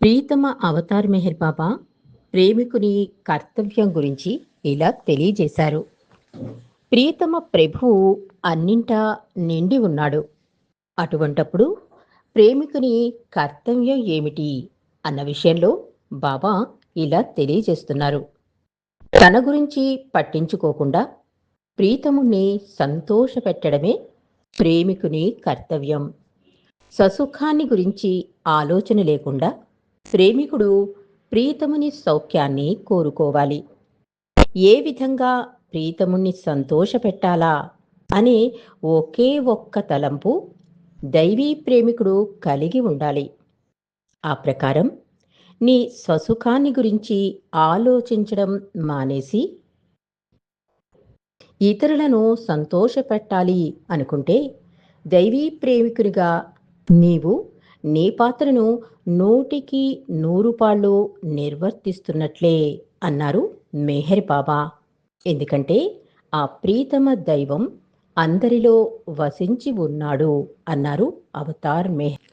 ప్రీతమ అవతార్ మెహర్ బాబా ప్రేమికుని కర్తవ్యం గురించి ఇలా తెలియజేశారు. ప్రియతమ ప్రభువు అన్నింటా నిండి ఉన్నాడు. అటువంటప్పుడు ప్రేమికుని కర్తవ్యం ఏమిటి అన్న విషయంలో బాబా ఇలా తెలియజేస్తున్నారు. తన గురించి పట్టించుకోకుండా ప్రీతముని సంతోషపెట్టడమే ప్రేమికుని కర్తవ్యం. ససుఖాన్ని గురించి ఆలోచన లేకుండా ప్రేమికుడు ప్రీతముని సౌఖ్యాన్ని కోరుకోవాలి. ఏ విధంగా ప్రీతముని సంతోషపెట్టాలా అనే ఒకే ఒక్క తలంపు దైవీ ప్రేమికుడు కలిగి ఉండాలి. ఆ ప్రకారం నీ స్వసుఖాన్ని గురించి ఆలోచించడం మానేసి ఇతరులను సంతోషపెట్టాలి అనుకుంటే దైవీ ప్రేమికునిగా నీవు నీ పాత్రను నూటికి నూరు పాళ్ళు నిర్వర్తిస్తున్నట్లే అన్నారు మెహర్ బాబా. ఎందుకంటే ఆ ప్రీతమ దైవం అందరిలో వసించి ఉన్నాడు అన్నారు అవతార్ మెహర్.